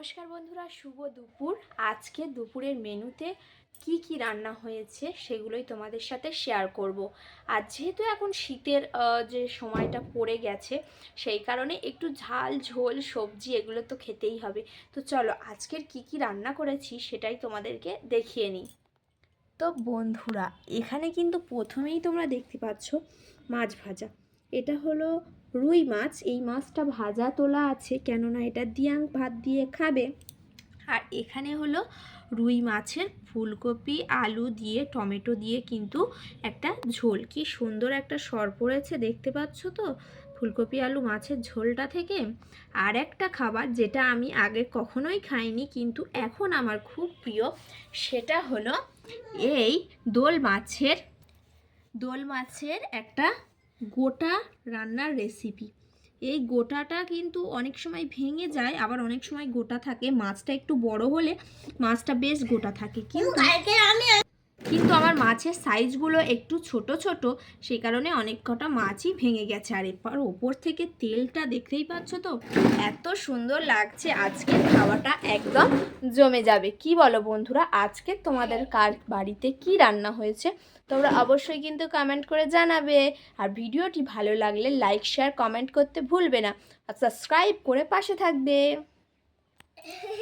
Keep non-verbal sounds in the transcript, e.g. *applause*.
নমস্কার বন্ধুরা, শুভ দুপুর। আজকে দুপুরের মেনুতে কি কি রান্না হয়েছে সেগুলোই তোমাদের সাথে শেয়ার করব। আর যেহেতু এখন শীতের যে সময়টা পড়ে গেছে, সেই কারণে একটু ঝাল, ঝোল, সবজি এগুলো তো খেতেই হবে। তো চলো, আজকের কি কি রান্না করেছি সেটাই তোমাদেরকে দেখিয়ে নিই। তো বন্ধুরা, এখানে কিন্তু প্রথমেই তোমরা দেখতে পাচ্ছ মাছ ভাজা। এটা হলো রুই মাছ, এই মাছটা ভাজা তোলা আছে, কেননা এটা দিয়াং ভাত দিয়ে খাবে। আর এখানে হলো রুই মাছের ফুলকপি, আলু দিয়ে, টমেটো দিয়ে কিন্তু একটা ঝোল। কি সুন্দর একটা সর পড়েছে, দেখতে পাচ্ছ তো? ফুলকপি, আলু, মাছের ঝোলটা থেকে। আর একটা খাবার যেটা আমি আগে কখনোই খাইনি, কিন্তু এখন আমার খুব প্রিয়, সেটা হলো এই দোল মাছের দোল মাছের একটা গোটা রান্নার রেসিপি এই গোটাটা কিন্তু অনেক সময় ভেঙে যায়, আবার অনেক সময় গোটা থাকে। মাছটা একটু বড় হলে মাছটা বেশ গোটা থাকে। কিন্তু কিন্তু আমার মাছের সাইজগুলো একটু ছোট ছোট সেই কারণে অনেক কটা মাছই ভেঙে গেছে। আর এরপর ওপর থেকে তেলটা দেখতেই পাচ্ছ তো, এত সুন্দর লাগছে। আজকে খাওয়াটা একদম জমে যাবে। কি বলো বন্ধুরা, আজকে তোমাদের কার বাড়িতে কি রান্না হয়েছে? তোমরা অবশ্যই কিন্তু কমেন্ট করে জানাবে। আর ভিডিওটি ভালো লাগলে লাইক শেয়ার কমেন্ট করতে ভুলবে না। আর সাবস্ক্রাইব করে পাশে থাকবে। *laughs*